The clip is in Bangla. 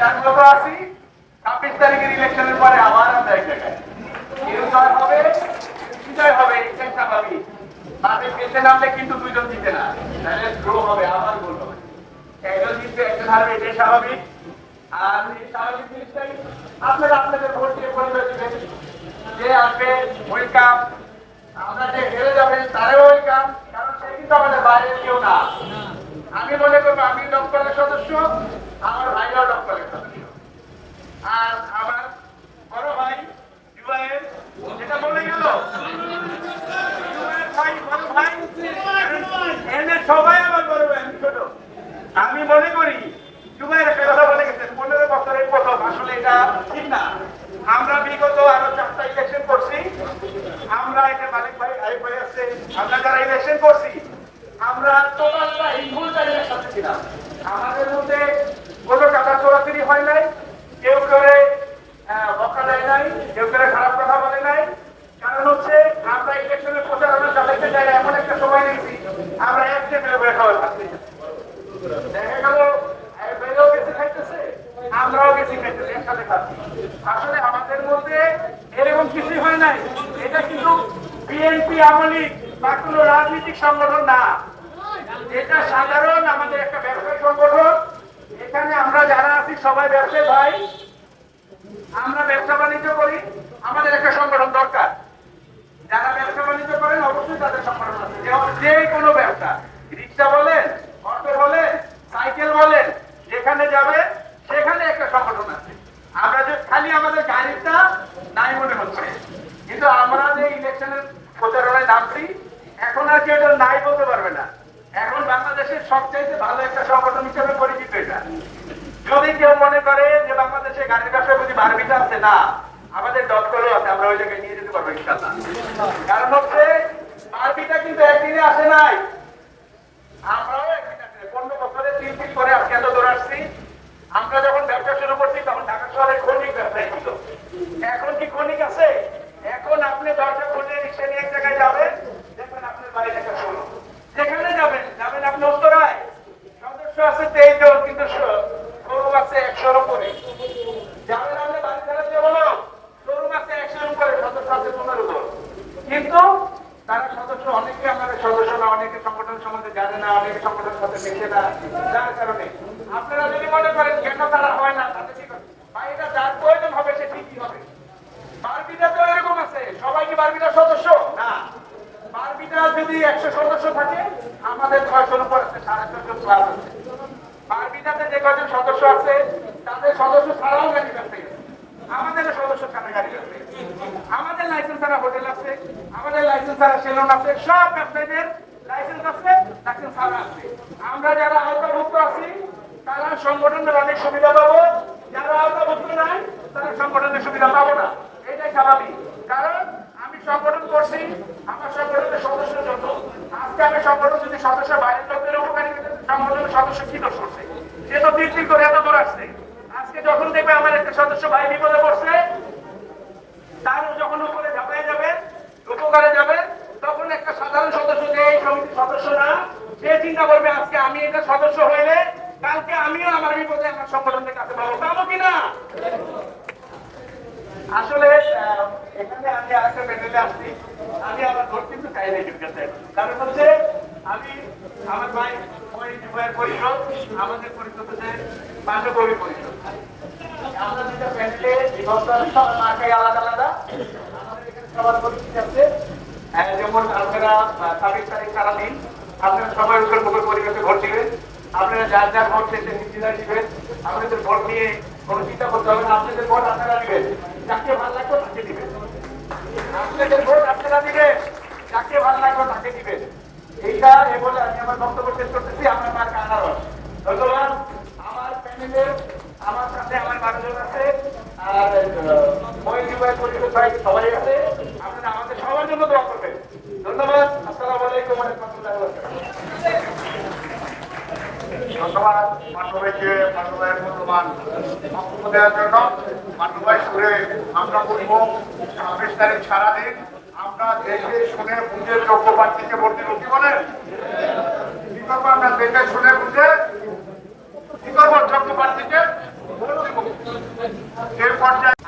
মতো আছি ছাব্বিশ তারিখের ইলেকশনের পরে আবার আমরা এক জায়গায় কেউ হবে, বিজয় হবে এটাই স্বাভাবিক। তাদের পেতে নামলে কিন্তু দুইজন জিতে না। তাহলে ড্র হবে, আবার গোল হবে। একজন জিতবে, একজন হারবে, এটাই স্বাভাবিক। বাইরের কেউ না। আমি মনে করব, আমি দপ্তরের সদস্য। আমি মনে করি জুবাইয়ের একটা কথা বলে গেছেন পনেরো বছরের প্রথম আসলে এটা ঠিক না। আমরা বিগত আরও চারটা ইলেকশন করছি। আমরা এটা মালিক ভাই আছে, আমরা যারা ইলেকশন করছি, আমরা টোটালটা এই ভুল টাইমের সাথে ছিলাম আমাদের মধ্যে কোনো টাকা চোরাচুরি হয় নাই কেউ করে আহ, বকা দেয় নাই কেউ করে খারাপ কথা বলে নাই কারণ হচ্ছে আমরা ইলেকশনের প্রচারণা চালাইতে চাই এমন একটা সময় নিয়েছি আমরা এক টেবিলে বসে খাবার খাচ্ছি দেখা গেল এই বেলেও গেছি খাইতেছে আসলে আমাদের মধ্যে এরকম কিছুই হয় নাই। এটা কিন্তু বিএনপি আমলি বা কোনো রাজনৈতিক সংগঠন না। এটা সাধারণ আমাদের একটা ব্যবসায়ী সংগঠন। এখানে আমরা যারা আছি, সবাই ব্যবসায়ী ভাই। আমরা ব্যবসা বাণিজ্য করি। আমাদের একটা সংগঠন দরকার। যারা ব্যবসা বাণিজ্য করেন, অবশ্যই তাদের সংগঠন আছে। যে কোনো ব্যবসা, রিক্সা বলেন, অটো বলেন, সাইকেল বলেন, যেখানে যাবে একটা আছে। খালি আমাদের গাড়িটা নাই মনে হচ্ছে। কিন্তু আমরা যে ইলেকশনের প্রচারণায় নামছি, এখন আর কেউ এটা নাই বলতে পারবে না। এখন বাংলাদেশের সবচাইতে ভালো একটা সংগঠন হিসেবে পরিচিত এটা। যদি কেউ মনে করে যে বাংলাদেশে গাড়ির ব্যবসায় প্রতি বারবিটা আছে, না, আমাদের দশ আছে, আমরা ওই জায়গায় নিয়ে যেতে পারব কারণ হচ্ছে বারবিটা কিন্তু একদিনে আসে নাই। আমরাও একদিন আসে পনেরো বছরে তিন দিন পরে আজকে এত দূর আসছি আমরা যখন ব্যবসা শুরু করছি শহরে খনিক ব্যবসায়ী ছিল। এখন কি খনিক আছে? এখন আপনি দরজা খুলে রিক্সা নিয়ে এক জায়গায় যাবেন, দেখবেন আপনার বাড়ি দেখা শুরু যেখানে যাবেন যাবেন আপনি উত্তরায় সদস্য আছে তেইশ জন, কিন্তু শোরুম আছে একশোর উপরে। যাবেন আপনি বাড়ি ছাড়া দিয়ে বলো শোরুম আছে একশোর উপরে, সদস্য আছে পনেরো জন। কিন্তু তারা সদস্য, অনেকে আমাদের সদস্য না, অনেকে সংগঠন সম্বন্ধে জানে না, অনেকে সংগঠনের সাথে মেশে না, যার কারণে। আপনারা যদি মনে করেন কেন তারা হয় না এটা যার প্রয়োজন হবে সে ঠিকই হবে। বারবিটা তো এরকম আছে সবাই কি বারবিটার সদস্য? না। বারবিটা যদি একশো সদস্য থাকে আমাদের ছয়শোর উপর আছে সাড়ে ছয়শো ক্লাস আছে। বারবিটাতে যে কজন সদস্য আছে তাদের সদস্য ছাড়াও গাড়ি ব্যবসা আমাদের সদস্য ছাড়া গাড়ি ব্যবসা আমাদের লাইসেন্স ছাড়া হোটেল আছে আমাদের লাইসেন্স ছাড়া সেলুন আছে সব ব্যবসায়ীদের লাইসেন্স আছে লাইসেন্স ছাড়া আছে। আমরা যারা আওতাভুক্ত আছি তারা সংগঠনের অনেক সুবিধা পাবো। যারা আওতাভুক্ত নাই তারা সংগঠনের সুবিধা পাবো না। এটাই স্বাভাবিক। কারণ আমি সংগঠন করছি, আমার সংগঠনের সদস্যের জন্য আজকে আমি সংগঠন যদি সদস্য, বাইরের লোকদের উপকারী সংগঠনের সদস্য কি সে তো তিন তিন করে এত আজকে যখন দেখবে আমার একটা সদস্য ভাই বিপদে পড়ছে তার যখন উপরে ঝাঁপায় যাবেন উপকারে যাবেন তখন একটা সাধারণ সদস্য যে এই সদস্য না, সে চিন্তা করবে, আজকে আমি এটা সদস্য হইলে কালকে আমিও আমার বিপদে আমার সংগঠনের কাছে পাবো পাবো কিনা? আসলে এখানে আমি আরেকটা আসছি। আমি আমার ভোট কিন্তু চাই কাছে কারণ হচ্ছে আমি আমার ভাই আমাদের আলাদা আলাদা। আমাদের সবার আছে। আহ, যেমন আপনারা ছাব্বিশ তারিখ সারাদিন আপনারা সবাই উত্তর পরিবেশে দিবেন। আপনারা যার যার ভোট সেটা নিশ্চিতায় দিবেন। আপনাদের ভোট নিয়ে কোনো চিন্তা করতে হবে না। আপনাদের ভোট আপনারা দিবেন। যাকে ভালো লাগবে তাকে দিবেন। আপনাদের ভোট আপনারা দিবেন। যাকে ভালো লাগবে তাকে দিবেন। এইটা এ বলে আমি আমার বক্তব্য শেষ করতেছি। আমার মার কানারস ধন্যবাদ। আমার প্যানেলের আমার সাথে আমার মানুষজন আছে। আর মহিলা পরিষদ ভাই সবাই আছে। আপনারা আমাদের সবার জন্য দোয়া করবেন ধন্যবাদ আসসালামু আলাইকুম ওয়া রাহমাতুল্লাহি ওয়া বারাকাতুহু ধন্যবাদ মান্যবাইকে মান্যবাইয়ের মূল্যবান বক্তব্য দেওয়ার জন্য মান্যবাই সুরে আমরা বলব ছাব্বিশ তারিখ সারাদিন আমরা দেখে শুনে বুঝে যোগ্য প্রার্থীকে ভোট দিব কি বলেন। কি করব আমরা দেখে শুনে বুঝে? কি করব যোগ্য প্রার্থীকে ভোট দিব এ পর্যায়ে